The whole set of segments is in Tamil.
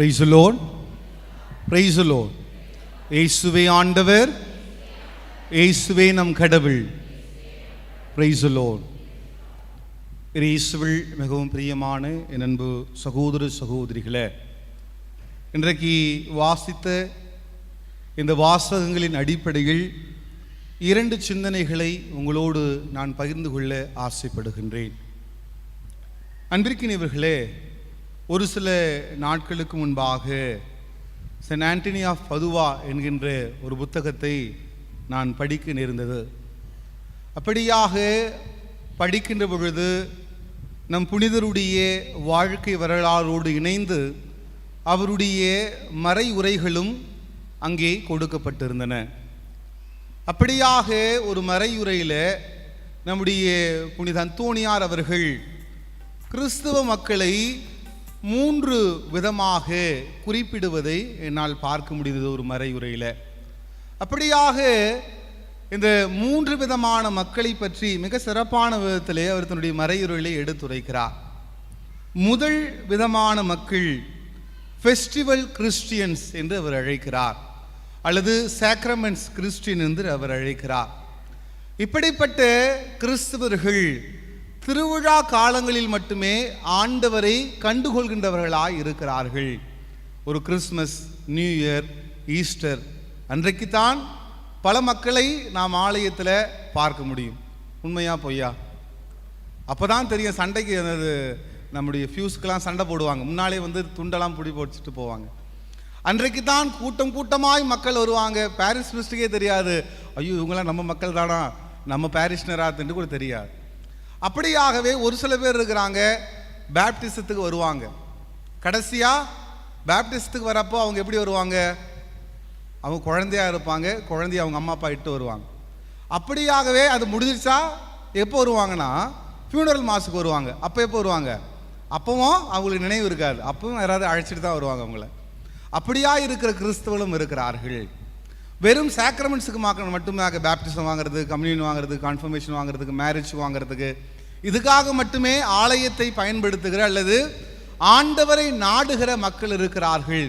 பிரைசுலோன் பிரைசுலோன் ஏசுவே ஆண்டவர். ஏசுவே நம் கடவுள். பிரைசுலோன் இயேசுவில் மிகவும் பிரியமான என் அன்பு சகோதர சகோதரிகளே இன்றைக்கு வாசித்த இந்த வாசகங்களின் அடிப்படையில் இரண்டு சிந்தனைகளை உங்களோடு நான் பகிர்ந்து கொள்ள ஆசைப்படுகின்றேன். அன்பிற்கினியவர்களே ஒரு சில நாட்களுக்கு முன்பாக சென் ஆண்டனி ஆஃப் பதுவா என்கின்ற ஒரு புத்தகத்தை நான் படிக்க நேர்ந்தது. அப்படியாக படிக்கின்ற பொழுது நம் புனிதருடைய வாழ்க்கை வரலாறோடு இணைந்து அவருடைய மறை உரைகளும் அங்கே கொடுக்கப்பட்டிருந்தன. அப்படியாக ஒரு மறையுரையில் நம்முடைய புனித அந்தோணியார் அவர்கள் கிறிஸ்துவ மக்களை மூன்று விதமாக குறிப்பிடுவதை என்னால் பார்க்க முடிந்தது ஒரு மறையுரையில் அப்படியாக இந்த மூன்று விதமான மக்களை பற்றி மிக சிறப்பான விதத்திலே அவர் தன்னுடைய மறையுரையிலே எடுத்துரைக்கிறார். முதல் விதமான மக்கள் ஃபெஸ்டிவல் கிறிஸ்டியன்ஸ் என்று அவர் அழைக்கிறார். அல்லது சாக்ரமெண்ட்ஸ் கிறிஸ்டியன் என்று அவர் அழைக்கிறார். இப்படிப்பட்ட கிறிஸ்தவர்கள் திருவிழா காலங்களில் மட்டுமே ஆண்டவரை கண்டுகொள்கின்றவர்களாக இருக்கிறார்கள். ஒரு கிறிஸ்மஸ் நியூ இயர் ஈஸ்டர் அன்றைக்குத்தான் பல மக்களை நாம் ஆலயத்தில் பார்க்க முடியும். உண்மையா பொய்யா? அப்போ தான் தெரியும் சண்டைக்கு அது நம்முடைய ஃபியூஸ்க்கெலாம் சண்டை போடுவாங்க. முன்னாலே வந்து துண்டெல்லாம் பிடி போச்சுட்டு போவாங்க. அன்றைக்கு தான் கூட்டம் கூட்டமாய் மக்கள் வருவாங்க. பாரிஸ் மிஸ்டுக்கே தெரியாது. ஐயோ இவங்களாம் நம்ம மக்கள் தானா நம்ம பாரிஸ்னராத்துன்னு கூட தெரியாது. அப்படியாகவே ஒரு சில பேர் இருக்கிறாங்க பேப்டிசத்துக்கு வருவாங்க. கடைசியாக பேப்டிசத்துக்கு வரப்போ அவங்க எப்படி வருவாங்க? அவங்க குழந்தையாக இருப்பாங்க குழந்தைய அவங்க அம்மா அப்பா இட்டு வருவாங்க. அப்படியாகவே அது முடிஞ்சிருச்சா? எப்போ வருவாங்கன்னா ஃபியூனரல் மாஸுக்கு வருவாங்க. அப்போ எப்போ வருவாங்க? அப்பவும் அவங்களுக்கு நினைவு இருக்காது. அப்பவும் யாராவது அழைச்சிட்டு தான் வருவாங்க அவங்கள. அப்படியா இருக்கிற கிறிஸ்தவர்களும் இருக்கிறார்கள். வெறும் சாக்ரமெண்ட்ஸுக்கு மாக்க மட்டுமே பேப்டிசம் வாங்குறது கம்யூனியன் வாங்குறது கன்ஃபர்மேஷன் வாங்குறதுக்கு மேரேஜ் வாங்குறதுக்கு. இதுக்காக மட்டுமே ஆலயத்தை பயன்படுத்துகிற அல்லது ஆண்டவரை நாடுகிற மக்கள் இருக்கிறார்கள்.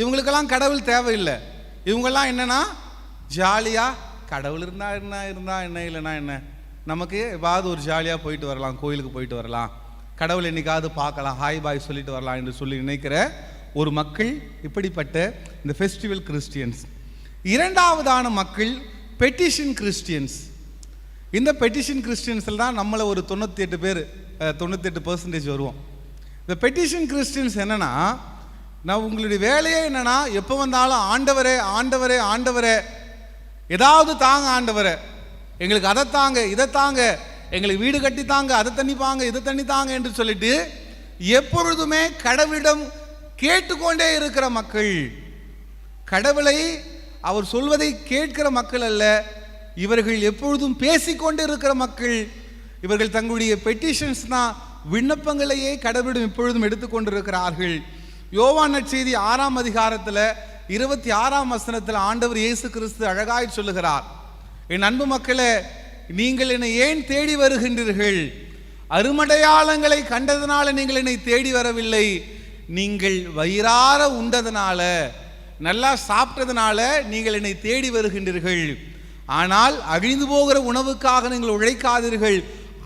இவங்களுக்கெல்லாம் கடவுள் தேவையில்லை. இவங்கெல்லாம் என்னன்னா ஜாலியாக கடவுள் இருந்தால் என்ன இருந்தால் என்ன இல்லைன்னா என்ன. நமக்கு எப்பாவது ஒரு ஜாலியாக போயிட்டு வரலாம் கோயிலுக்கு போயிட்டு வரலாம். கடவுள் என்னைக்காவது பார்க்கலாம் ஹாய் பாய் சொல்லிட்டு வரலாம் என்று சொல்லி நினைக்கிற ஒரு மக்கள் இப்படிப்பட்ட இந்த ஃபெஸ்டிவல் கிறிஸ்டியன்ஸ் இரண்டாவதான மக்கள் பெட்டிஷன் கிறிஸ்டியன்ஸ் இந்த பெட்டிஷன் கிறிஸ்டியன்ஸில் தான் நம்மளை ஒரு தொண்ணூற்றி எட்டு பேர் தொண்ணூற்றி எட்டு பர்சன்டேஜ் வருவோம். இந்த பெட்டிஷன் கிறிஸ்டியன்ஸ் என்னென்னா நான் உங்களுடைய வேலையே என்னென்னா எப்போ வந்தாலும் ஆண்டவரே ஆண்டவரே ஆண்டவரே. ஏதாவது தாங்க ஆண்டவரே. எங்களுக்கு அதை தாங்க இதை தாங்க. எங்களுக்கு வீடு கட்டி தாங்க அதை தண்ணி தாங்க இதை தண்ணி தாங்க என்று சொல்லிட்டு எப்பொழுதுமே கடவுளிடம் கேட்டுக்கொண்டே இருக்கிற மக்கள் கடவுளை அவர் சொல்வதை கேட்கிற மக்கள் அல்ல இவர்கள் எப்பொழுதும் பேசிக்கொண்டு இருக்கிற மக்கள். இவர்கள் தங்களுடைய பெட்டிஷன்ஸ்னா விண்ணப்பங்களையே கடவுளிடம் எப்பொழுதும் எடுத்துக்கொண்டிருக்கிறார்கள். யோவான் நற்செய்தி ஆறாம் அதிகாரத்தில் இருபத்தி ஆறாம் வசனத்தில் ஆண்டவர் இயேசு கிறிஸ்து அழகாய் சொல்லுகிறார். என் அன்பு மக்களே நீங்கள் என்னை ஏன் தேடி வருகின்றீர்கள்? அருமடையாளங்களை கண்டதனால நீங்கள் என்னை தேடி வரவில்லை. நீங்கள் வயிறார உண்டதனால நல்லா சாப்பிட்டதுனால நீங்கள் என்னை தேடி வருகின்றீர்கள். ஆனால் அழிந்து போகிற உணவுக்காக நீங்கள் உழைக்காதீர்கள்.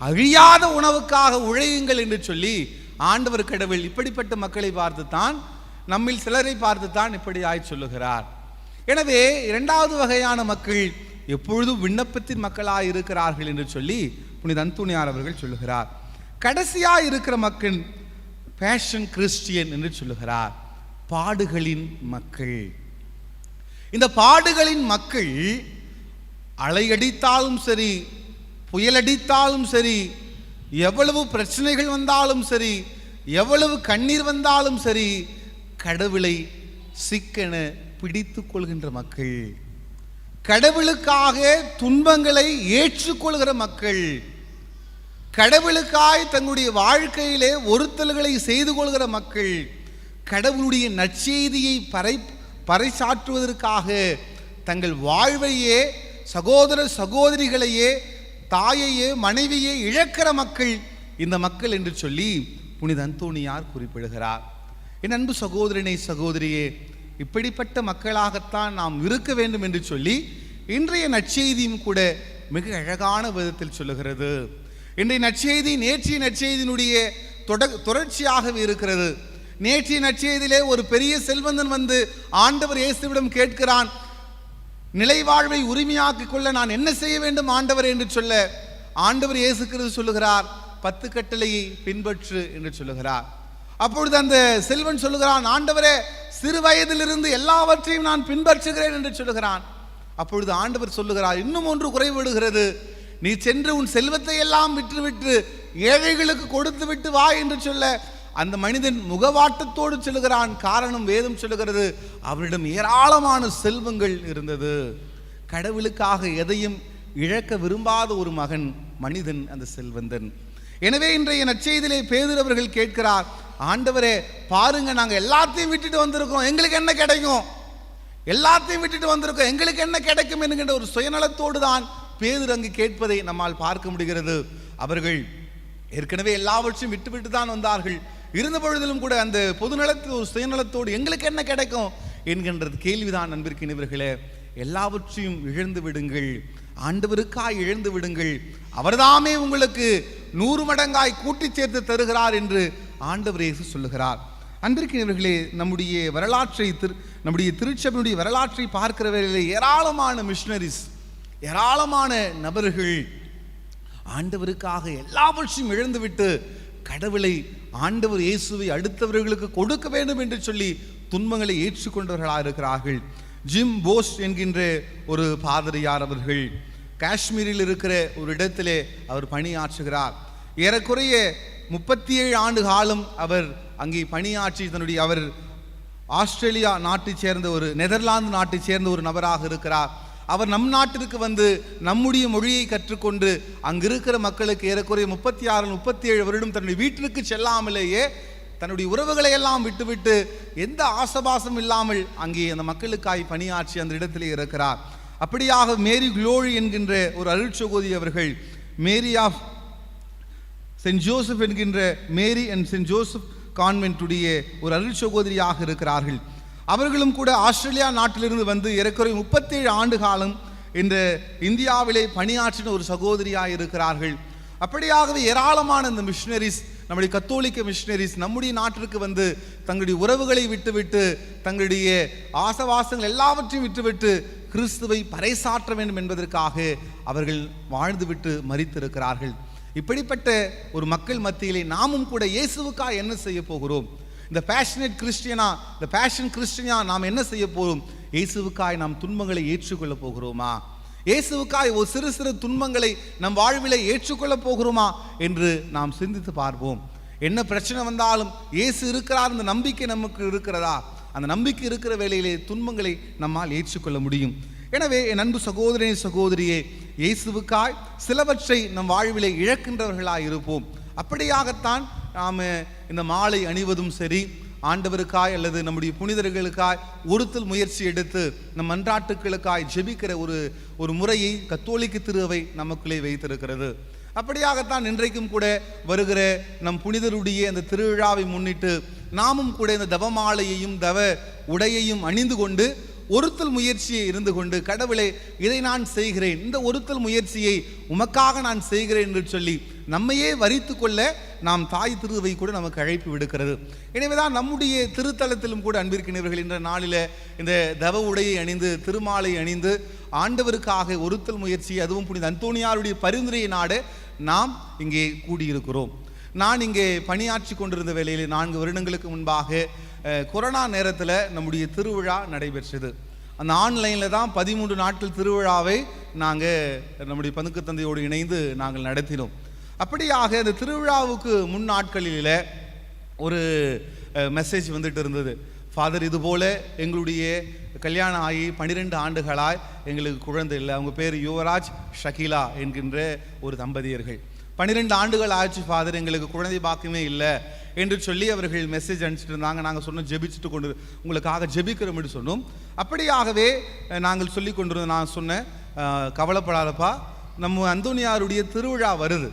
அழியாத உணவுக்காக உழையுங்கள் என்று சொல்லி ஆண்டவர் கடவுள் இப்படிப்பட்ட மக்களை பார்த்து தான் நம்மில் சிலரை பார்த்து தான் இப்படி ஆய் சொல்லுகிறார். எனவே இரண்டாவது வகையான மக்கள் எப்பொழுதும் விண்ணப்பத்தின் மக்களாக இருக்கிறார்கள் என்று சொல்லி புனித அந்துணியார் அவர்கள் சொல்லுகிறார். கடைசியாக இருக்கிற மக்கள் பேஷன் கிறிஸ்டியன் என்று சொல்லுகிறார். பாடுகளின் மக்கள். இந்த பாடுகளின் மக்கள் அலையடித்தாலும் சரி புயலடித்தாலும் சரி எவ்வளவு பிரச்சனைகள் வந்தாலும் சரி எவ்வளவு கண்ணீர் வந்தாலும் சரி கடவுளை சிக்கென பிடித்து கொள்கின்ற மக்கள். கடவுளுக்காக துன்பங்களை ஏற்றுக்கொள்கிற மக்கள். கடவுளுக்காய் தங்களுடைய வாழ்க்கையிலே ஒருத்தல்களை செய்து கொள்கிற மக்கள். கடவுளுடைய நற்செய்தியை பறை பறைசாற்றுவதற்காக தங்கள் வாழ்வையே சகோதர சகோதரிகளையே தாயையே மனைவியே இழக்கிற மக்கள் இந்த மக்கள் என்று சொல்லி புனித அந்தோணியார் குறிப்பிடுகிறார். என் அன்பு சகோதரனை சகோதரியே இப்படிப்பட்ட மக்களாகத்தான் நாம் இருக்க வேண்டும் என்று சொல்லி இன்றைய நற்செய்தியும் கூட மிக அழகான விதத்தில் சொல்லுகிறது. இன்றைய நற்செய்தி நேற்றைய நற்செய்தியினுடைய தொட தொடர்ச்சியாகவே இருக்கிறது. நேற்றைய நற்செய்தியிலே ஒரு பெரிய செல்வந்தன் வந்து ஆண்டவர் இயேசுவிடம் கேட்கிறான் நிலைவாழ்வை உரிமையாக்கிக் கொள்ள நான் என்ன செய்ய வேண்டும் ஆண்டவர்? என்று சொல்ல ஆண்டவர் இயேசு கிறிஸ்து சொல்லுகிறார் பத்து கட்டளையை பின்பற்று என்று சொல்லுகிறார். அப்பொழுது அந்த செல்வன் சொல்லுகிறான் ஆண்டவரே சிறு வயதிலிருந்து எல்லாவற்றையும் நான் பின்பற்றுகிறேன் என்று சொல்லுகிறான். அப்பொழுது ஆண்டவர் சொல்லுகிறார் இன்னும் ஒன்று குறைவிடுகிறது. நீ சென்று உன் செல்வத்தை எல்லாம் விற்றுவிட்டு ஏழைகளுக்கு கொடுத்து விட்டு வா என்று சொல்ல அந்த மனிதன் முகவாட்டத்தோடு செல்கிறான் காரணம் வேதம் சொல்லுகிறது. அவரிடம் ஏராளமான செல்வங்கள் இருந்தது. கடவுளுக்காக எதையும் இழக்க விரும்பாத ஒரு மகன் மனிதன் அந்த செல்வந்தன். எனவே இன்றைய நற்செய்தியிலே பேதர் அவர்கள் கேட்கிறார் ஆண்டவரே பாருங்க நாங்கள் எல்லாத்தையும் விட்டுட்டு வந்திருக்கோம் எங்களுக்கு என்ன கிடைக்கும்? எல்லாத்தையும் விட்டுட்டு வந்திருக்கோம். எங்களுக்கு என்ன கிடைக்கும்? என்கின்ற ஒரு சுயநலத்தோடு தான் பேதர் அங்கு கேட்பதை நம்மால் பார்க்க முடிகிறது. அவர்கள் ஏற்கனவே எல்லாவற்றையும் விட்டு விட்டு தான் வந்தார்கள். இருந்த பொழுதிலும் கூட அந்த பொதுநலத்தில் ஒரு சுயநலத்தோடு எங்களுக்கு என்ன கிடைக்கும் என்கின்றது கேள்விதான் நண்பிற்கினவர்களே எல்லாவற்றையும் இழந்து விடுங்கள். ஆண்டவருக்காய் இழந்து விடுங்கள். அவர்தாமே உங்களுக்கு நூறு மடங்காய் கூட்டி சேர்த்து தருகிறார் என்று ஆண்டவர் இயேசு சொல்லுகிறார். அன்பிற்கினவர்களே நம்முடைய வரலாற்றை திரு நம்முடைய திருச்சபையுடைய வரலாற்றை பார்க்கிறவர்களே ஏராளமான மிஷினரிஸ் ஏராளமான நபர்கள் ஆண்டவருக்காக எல்லாவற்றையும் இழந்துவிட்டு கடவுளை ஆண்டவர் இயேசுவை அடுத்தவர்களுக்கு கொடுக்க வேண்டும் என்று சொல்லி துன்பங்களை ஏற்றுக்கொண்டவர்களாக இருக்கிறார்கள். ஜிம் போஸ் என்கின்ற ஒரு பாதிரியார் அவர்கள் காஷ்மீரில் இருக்கிற ஒரு இடத்திலே அவர் பணியாற்றுகிறார். ஏறக்குறைய முப்பத்தி ஏழு ஆண்டு காலம் அவர் அங்கே பணியாற்றி தன்னுடைய அவர் ஆஸ்திரேலியா நாட்டைச் சேர்ந்த ஒரு நெதர்லாந்து நாட்டைச் சேர்ந்த ஒரு நபராக இருக்கிறார். அவர் நம் நாட்டிற்கு வந்து நம்முடைய மொழியை கற்றுக்கொண்டு அங்கு இருக்கிற மக்களுக்கு ஏறக்குறைய முப்பத்தி ஆறு முப்பத்தி ஏழு வருடம் தன்னுடைய வீட்டிற்கு செல்லாமலேயே தன்னுடைய உறவுகளை எல்லாம் விட்டுவிட்டு எந்த ஆசபாசம் இல்லாமல் அங்கே அந்த மக்களுக்காய் பணியாற்றி அந்த இடத்திலே இருக்கிறார் அப்படியாக மேரி குளோரி என்கின்ற ஒரு அருட்சகோதி அவர்கள் மேரி ஆஃப் சென்ட் ஜோசப் என்கின்ற மேரி அண்ட் சென்ட் ஜோசப் கான்வென்ட்டுடைய ஒரு அருள் சகோதரியாக இருக்கிறார்கள். அவர்களும் கூட ஆஸ்திரேலியா நாட்டிலிருந்து வந்து ஏறக்குறைய முப்பத்தேழு ஆண்டு காலம் இந்த இந்தியாவிலே பணியாற்றின ஒரு சகோதரியாக இருக்கிறார்கள். அப்படியாகவே ஏராளமான இந்த மிஷினரிஸ் நம்முடைய கத்தோலிக்க மிஷினரிஸ் நம்முடைய நாட்டிற்கு வந்து தங்களுடைய உறவுகளை விட்டுவிட்டு தங்களுடைய ஆசவாசங்கள் எல்லாவற்றையும் விட்டுவிட்டு கிறிஸ்துவை பறைசாற்ற வேண்டும் என்பதற்காக அவர்கள் வாழ்ந்துவிட்டு மறித்திருக்கிறார்கள் இப்படிப்பட்ட ஒரு மக்கள் மத்தியிலே நாமும் கூட இயேசுவுக்காக என்ன செய்ய போகிறோம்? இந்த பேஷனேட் கிறிஸ்டியனா இந்த பேஷன் கிறிஸ்டியனா நாம் என்ன செய்ய போகிறோம் இயேசுவுக்காய் நாம் துன்பங்களை ஏற்றுக்கொள்ள போகிறோமா? இயேசுவுக்காய் ஒரு சிறு சிறு துன்பங்களை நம் வாழ்விலை ஏற்றுக்கொள்ள போகிறோமா? என்று நாம் சிந்தித்து பார்ப்போம். என்ன பிரச்சனை வந்தாலும் இயேசு இருக்கிறார் இந்த நம்பிக்கை நமக்கு இருக்கிறதா? அந்த நம்பிக்கை இருக்கிற வேலையிலே துன்பங்களை நம்மால் ஏற்றுக்கொள்ள முடியும். எனவே என் அன்பு சகோதரனே சகோதரியே இயேசுவுக்காய் சிலவற்றை நம் வாழ்விலே இழக்கின்றவர்களாக இருப்போம். அப்படியாகத்தான் நாம் இந்த மாலை அணிவதும் சரி ஆண்டவருக்காய் அல்லது நம்முடைய புனிதர்களுக்காய் ஒருத்தல் முயற்சி எடுத்து நம் மன்றாட்டுக்களுக்காய் ஜெபிக்கிற ஒரு ஒரு முறையை கத்தோலிக்க திருவை நமக்குள்ளே வைத்திருக்கிறது. அப்படியாகத்தான் இன்றைக்கும் கூட வருகிற நம் புனிதருடைய அந்த திருவிழாவை முன்னிட்டு நாமும் கூட இந்த தவமாலையையும் தவ உடையையும் அணிந்து கொண்டு ஒருத்தல் முயற்சியை இருந்து கொண்டு கடவுளே இதை நான் செய்கிறேன். இந்த ஒருத்தல் முயற்சியை உமக்காக நான் செய்கிறேன் என்று சொல்லி நம்மையே வரித்து கொள்ள நாம் தாய் திருவை கூட நமக்கு அழைப்பு விடுக்கிறது. எனவேதான் நம்முடைய திருத்தலத்திலும் கூட அன்பிருக்கிறவர்கள் என்ற நாளில் இந்த தவ உடையை அணிந்து திருமாலை அணிந்து ஆண்டவருக்காக ஒருத்தல் முயற்சி அதுவும் புனித அந்தோனியாருடைய பரிந்துரையை நாடு நாம் இங்கே கூடியிருக்கிறோம். நான் இங்கே பணியாற்றி கொண்டிருந்த வேளையில் நான்கு வருடங்களுக்கு முன்பாக கொரோனா நேரத்தில் நம்முடைய திருவிழா நடைபெற்றது. அந்த ஆன்லைனில் தான் பதிமூன்று நாட்கள் திருவிழாவை நாங்கள் நம்முடைய பதுக்கு தந்தையோடு இணைந்து நாங்கள் நடத்தினோம். அப்படியாக அந்த திருவிழாவுக்கு முன் நாட்களில் ஒரு மெசேஜ் வந்துட்டு இருந்தது. ஃபாதர் இதுபோல் எங்களுடைய கல்யாணம் ஆகி பன்னிரெண்டு ஆண்டுகளாய் எங்களுக்கு குழந்தை இல்லை. அவங்க பேர் யுவராஜ் ஷகிலா என்கின்ற ஒரு தம்பதியர்கள். பன்னிரெண்டு ஆண்டுகள் ஆயிடுச்சு ஃபாதர் எங்களுக்கு குழந்தை பாக்கியமே இல்லை என்று சொல்லி அவர்கள் மெசேஜ் அனுப்பிச்சிட்டு இருந்தாங்க. நாங்கள் சொன்னோம் ஜெபிச்சுட்டு கொண்டு உங்களுக்காக ஜெபிக்கிறோம் சொன்னோம். அப்படியாகவே நாங்கள் சொல்லி கொண்டிருந்தோம் நான் சொன்னேன் கவலைப்படாதப்பா நம்ம அந்தோனியாருடைய திருவிழா வருது.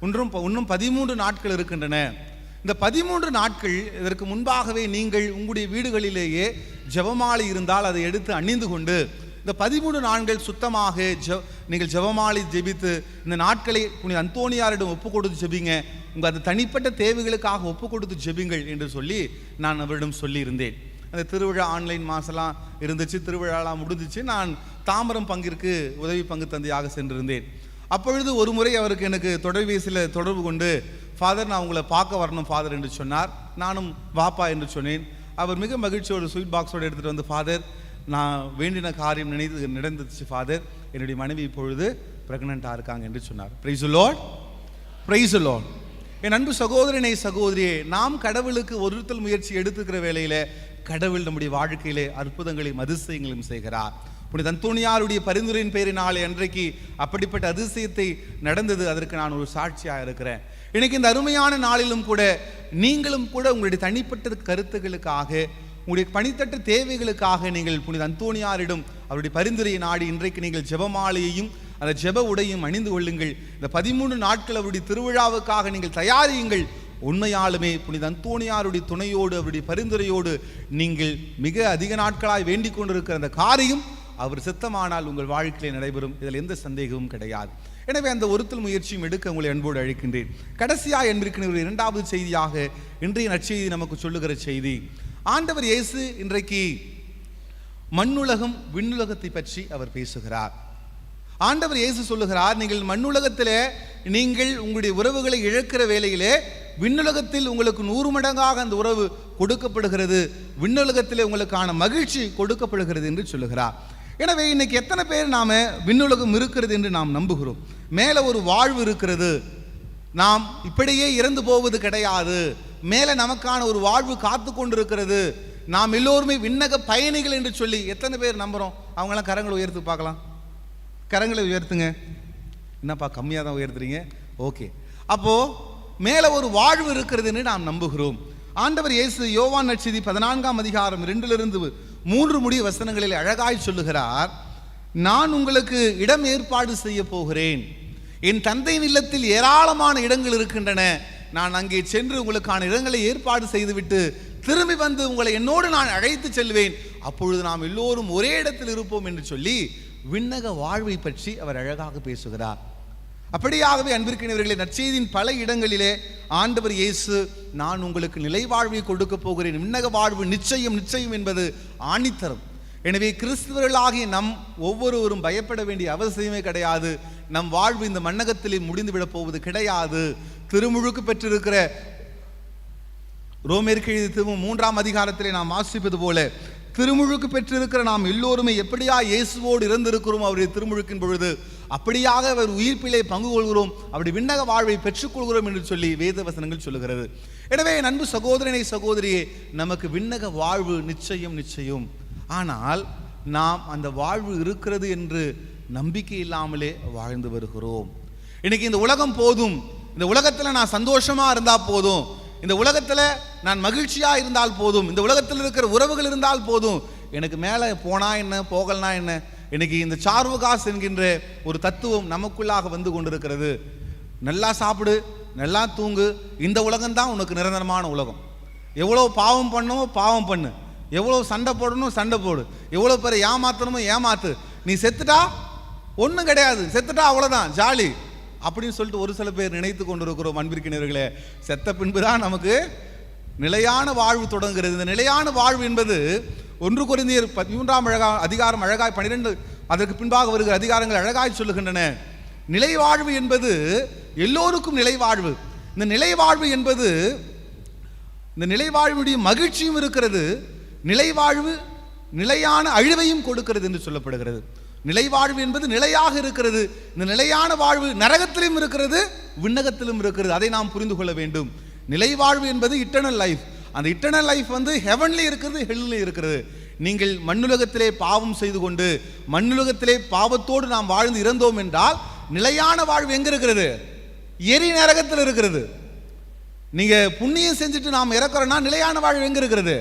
ஒன்றும் ப- இன்னும் பதிமூன்று நாட்கள் இருக்கின்றன. இந்த பதிமூன்று நாட்கள் இதற்கு முன்பாகவே நீங்கள் உங்களுடைய வீடுகளிலேயே ஜெபமாலை இருந்தால் அதை எடுத்து அணிந்து கொண்டு இந்த பதிமூணு நாட்கள் சுத்தமாக ஜெ நீங்கள் ஜெபமாலை ஜெபித்து இந்த நாட்களை புனித அந்தோணியாரிடம் ஒப்பு கொடுத்து ஜெபிங்க. உங்கள் அது தனிப்பட்ட தேவைகளுக்காக ஒப்பு கொடுத்து ஜெபிங்கள் என்று சொல்லி நான் அவரிடம் சொல்லியிருந்தேன். அந்த திருவிழா ஆன்லைன் மாசெல்லாம் இருந்துச்சு திருவிழாலாம் முடிஞ்சிச்சு. நான் தாமரம் பங்கிற்கு உதவி பங்கு தந்தையாக சென்றிருந்தேன். அப்பொழுது ஒரு முறை அவருக்கு எனக்கு தொலைபேசியில் தொடர்பு கொண்டு ஃபாதர் நான் உங்களை பார்க்க வரணும் ஃபாதர் என்று சொன்னார். நானும் வாப்பா என்று சொன்னேன். அவர் மிக மகிழ்ச்சியோடு ஸ்வீட் பாக்ஸோடு எடுத்துகிட்டு வந்து ஃபாதர் நான் வேண்டின காரியம் நினைத்து நடந்துச்சு ஃபாதர் என்னுடைய மனைவி இப்பொழுது ப்ரெக்னெண்ட்டாக இருக்காங்க என்று சொன்னார். ப்ரைஸு லோன் ப்ரைஸு லோன் என் அன்பு சகோதரனை சகோதரியே நாம் கடவுளுக்கு ஒருத்தல் முயற்சி எடுத்துக்கிற வேலையில் கடவுள் நம்முடைய வாழ்க்கையிலே அற்புதங்களையும் அதிசயங்களையும் செய்கிறார். புனித அந்தோணியாருடைய பரிந்துரையின் பெயரினாலே அன்றைக்கு அப்படிப்பட்ட அதிசயத்தை நடந்தது அதற்கு நான் ஒரு சாட்சியாக இருக்கிறேன். இன்னைக்கு இந்த அருமையான நாளிலும் கூட நீங்களும் கூட உங்களுடைய தனிப்பட்ட கருத்துக்களுக்காக உங்களுடைய பணித்தட்ட தேவைகளுக்காக நீங்கள் புனித அந்தோணியாரிடம் அவருடைய பரிந்துரையை நாடி இன்றைக்கு நீங்கள் ஜெபமாலையையும் அந்த ஜெப உடையும் அணிந்து கொள்ளுங்கள். இந்த பதிமூணு நாட்கள் அவருடைய திருவிழாவுக்காக நீங்கள் தயாரியுங்கள். உண்மையாலுமே புனித அந்தோணியாருடைய துணையோடு அவருடைய பரிந்துரையோடு நீங்கள் மிக அதிக நாட்களாய் வேண்டிக் கொண்டிருக்கிற அந்த காரியம் அவர் சித்தமானால் உங்கள் வாழ்க்கையில் நடைபெறும். இதில் எந்த சந்தேகமும் கிடையாது. எனவே அந்த ஒருத்தல் முயற்சியும் எடுக்க உங்களை அன்போடு அழைக்கின்றேன். கடைசியாக என்பிருக்கிற ஒரு இரண்டாவது செய்தியாக இன்றைய நற்செய்தி நமக்கு சொல்லுகிற செய்தி ஆண்டவர் இயேசு இன்றைக்கு மண்ணுலகம் விண்ணுலகத்தை பற்றி அவர் பேசுகிறார். ஆண்டவர் இயேசு சொல்லுகிறார் நீங்கள் மண்ணுலகத்திலே நீங்கள் உங்களுடைய உறவுகளை இழக்கிற வேலையிலே விண்ணுலகத்தில் உங்களுக்கு நூறு மடங்காக அந்த உறவு கொடுக்கப்படுகிறது. விண்ணுலகத்திலே உங்களுக்கான மகிழ்ச்சி கொடுக்கப்படுகிறது என்று சொல்லுகிறார். எனவே இன்னைக்கு எத்தனை பேர் நாம விண்ணுலகம் இருக்கிறது என்று நாம் நம்புகிறோம்? மேலே ஒரு வாழ்வு இருக்கிறது. நாம் இப்படியே இறந்து போவது கிடையாது. மேலே நமக்கான ஒரு வாழ்வு காத்து கொண்டிருக்கிறது. நாம் எல்லோருமே விண்ணக பயணிகள் என்று சொல்லி எத்தனை பேர் நம்புகிறோம் அவங்களாம் கரங்களை உயர்த்து பார்க்கலாம். கரங்களை உயர்த்துங்க. என்னப்பா கம்மியாக தான் உயர்த்துறீங்க? ஓகே. அப்போது மேலே ஒரு வாழ்வு இருக்கிறதுன்னு நாம் நம்புகிறோம். ஆண்டவர் இயேசு யோவான் நட்சதி பதினான்காம் அதிகாரம் ரெண்டிலிருந்து மூன்று முடிய வசனங்களில் அழகாய் சொல்லுகிறார் நான் உங்களுக்கு இடம் ஏற்பாடு செய்ய போகிறேன். என் தந்தையின் இல்லத்தில் ஏராளமான இடங்கள் இருக்கின்றன. நான் அங்கே சென்று உங்களுக்கான இடங்களை ஏற்பாடு செய்துவிட்டு திரும்பி வந்து உங்களை என்னோடு நான் அழைத்து செல்வேன். அப்பொழுது நாம் எல்லோரும் ஒரே இடத்தில் இருப்போம் என்று சொல்லி விண்ணக வாழ்வை பற்றி அவர் அழகாக பேசுகிறார். அப்படியாகவே அன்பிற்கினவர்களே நற்செய்தியின் பல இடங்களிலே ஆண்டவர் இயேசு நான் உங்களுக்கு நிலை வாழ்வை கொடுக்க போகிறேன். விண்ணக வாழ்வு நிச்சயம் நிச்சயம் என்பது ஆணித்தரம். எனவே கிறிஸ்தவர்களாகிய நம் ஒவ்வொருவரும் பயப்பட வேண்டிய அவசியமே கிடையாது. நம் வாழ்வு இந்த மண்ணகத்திலே முடிந்து விடப் போவது கிடையாது. திருமுழுக்கு பெற்றிருக்கிற ரோமேற்கு எழுதி மூன்றாம் அதிகாரத்திலே நாம் வாசிப்பது போல திருமுழுக்கு பெற்றிருக்கிற நாம் எல்லோருமே எப்படியா இயேசுவோடு இருந்திருக்கிறோம் அவருடைய திருமுழுக்கின் பொழுது? அப்படியாக அவர் உயிர்ப்பிலே பங்கு கொள்கிறோம் அப்படி விண்ணக வாழ்வை பெற்றுக்கொள்கிறோம் என்று சொல்லி வேத வசனங்கள் சொல்லுகிறது. எனவே என் அன்பு சகோதரனை சகோதரியே நமக்கு விண்ணக வாழ்வு நிச்சயம் நிச்சயம். ஆனால் நாம் அந்த வாழ்வு இருக்கிறது என்று நம்பிக்கை இல்லாமலே வாழ்ந்து வருகிறோம். இன்னைக்கு இந்த உலகம் போதும். இந்த உலகத்தில் நான் சந்தோஷமாக இருந்தால் போதும். இந்த உலகத்தில் நான் மகிழ்ச்சியாக இருந்தால் போதும். இந்த உலகத்தில் இருக்கிற உறவுகள் இருந்தால் போதும். எனக்கு மேலே போனா என்ன போகலனா என்ன? இன்னைக்கு இந்த சார்வகாஸ் என்கின்ற ஒரு தத்துவம் நமக்குள்ளாக வந்து கொண்டிருக்கிறது. நல்லா சாப்பிடு நல்லா தூங்கு. இந்த உலகம்தான் உனக்கு நிரந்தரமான உலகம். எவ்வளோ பாவம் பண்ணணுமோ பாவம் பண்ணு. எவ்வளோ சண்டை போடணும் சண்டை போடு. எவ்வளோ பேரை ஏமாத்தணுமோ ஏமாத்து. நீ செத்துட்டா ஒன்றும் கிடையாது. செத்துட்டா அவ்வளோதான் ஜாலி. அப்படின்னு சொல்லிட்டு ஒரு சில பேர் நினைத்து கொண்டிருக்கிறோம் அன்பிற்கினர்களே செத்த பின்பு தான் நமக்கு நிலையான வாழ்வு தொடங்குகிறது. இந்த நிலையான வாழ்வு என்பது ஒன்று குறைந்தீர் பதிமூன்றாம் அழகா அதிகாரம் அழகாய் பன்னிரெண்டு அதற்கு பின்பாக வருகிற அதிகாரங்கள் அழகாய் சொல்லுகின்றன. நிலை வாழ்வு என்பது எல்லோருக்கும் நிலை வாழ்வு. இந்த நிலை வாழ்வு என்பது இந்த நிலை வாழ்வுடைய மகிழ்ச்சியும் இருக்கிறது நிலைவாழ்வு நிலையான அழிவையும் கொடுக்கிறது என்று சொல்லப்படுகிறது. நிலைவாழ்வு என்பது நிலையாக இருக்கிறது. இந்த நிலையான வாழ்வு நரகத்திலும் இருக்கிறது விண்ணகத்திலும் இருக்கிறது. அதை நாம் புரிந்து கொள்ள வேண்டும். நிலைவாழ்வு என்பது இட்டர்னல் லைஃப் அந்த இட்டர்னல் லைஃப் வந்து ஹெவன்ல இருக்கிறது ஹெல்லில் இருக்கிறது. நீங்கள் மண்ணுலகத்திலே பாவம் செய்து கொண்டு மண்ணுலகத்திலே பாவத்தோடு நாம் வாழ்ந்து இறந்தோம் என்றால் நிலையான வாழ்வு எங்கே இருக்கிறது? எரி நரகத்தில் இருக்கிறது. நீங்கள் புண்ணியம் செஞ்சுட்டு நாம் இறக்குறோன்னா நிலையான வாழ்வு எங்கே இருக்கிறது?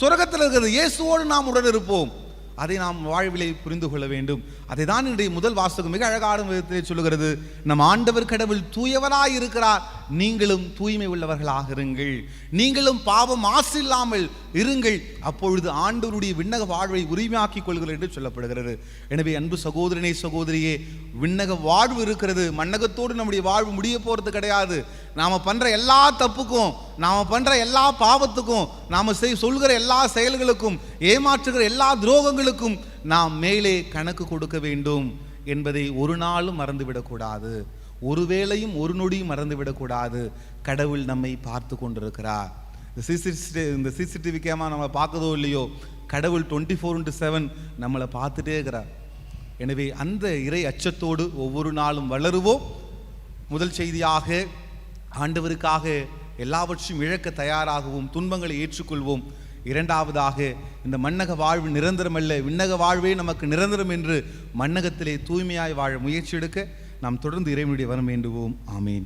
சுரகத்தில் இருக்கிறது. இயேசுவோடு நாம் உடன் இருப்போம் அதை நாம் வாழ்விலை புரிந்து கொள்ள வேண்டும். அதை தான் இன்றைய முதல் வாசகம். மிக அழகான விதத்தில் சொல்லுகிறது. நம் ஆண்டவர் கடவுள் தூயவராய் இருக்கிறார் நீங்களும் தூய்மை உள்ளவர்களாக இருங்கள். நீங்களும் பாவம் ஆசு இல்லாமல் இருங்கள். அப்பொழுது ஆண்டவருடைய விண்ணக வாழ்வை உரிமையாக்கிக் கொள்கிறேன் என்று சொல்லப்படுகிறது. எனவே அன்பு சகோதரனே சகோதரியே விண்ணக வாழ்வு இருக்கிறது. மண்ணகத்தோடு நம்முடைய வாழ்வு முடிய போறது கிடையாது. நாம பண்ற எல்லா தப்புக்கும் நாம பண்ற எல்லா பாவத்துக்கும் நாம செய் சொல்கிற எல்லா செயல்களுக்கும் ஏமாற்றுகிற எல்லா துரோகங்களுக்கும் நாம் மேலே கணக்கு கொடுக்க வேண்டும் என்பதை ஒரு நாளும் மறந்துவிடக்கூடாது. ஒருவேளையும் ஒரு நொடியும் மறந்துவிடக்கூடாது. கடவுள் நம்மை பார்த்து கொண்டிருக்கிறார். இந்த சிசிடி இந்த சிசிடிவி கேமரா நம்ம பார்க்கதோ இல்லையோ கடவுள் டுவெண்ட்டி ஃபோர் இன்ட்டு செவன் நம்மளை பார்த்துட்டே இருக்கிறார். எனவே அந்த இறை அச்சத்தோடு ஒவ்வொரு நாளும் வளருவோம். முதல் செய்தியாக ஆண்டவருக்காக எல்லாவற்றையும் இழக்க தயாராகவும் துன்பங்களை ஏற்றுக்கொள்வோம். இரண்டாவதாக இந்த மன்னக வாழ்வு நிரந்தரமல்ல விண்ணக வாழ்வே நமக்கு நிரந்தரம் என்று மன்னகத்திலே தூய்மையாய் வாழ முயற்சி எடுக்க நாம் தொடர்ந்து இறைவனுடைய வரம் வேண்டுவோம். ஆமீன்.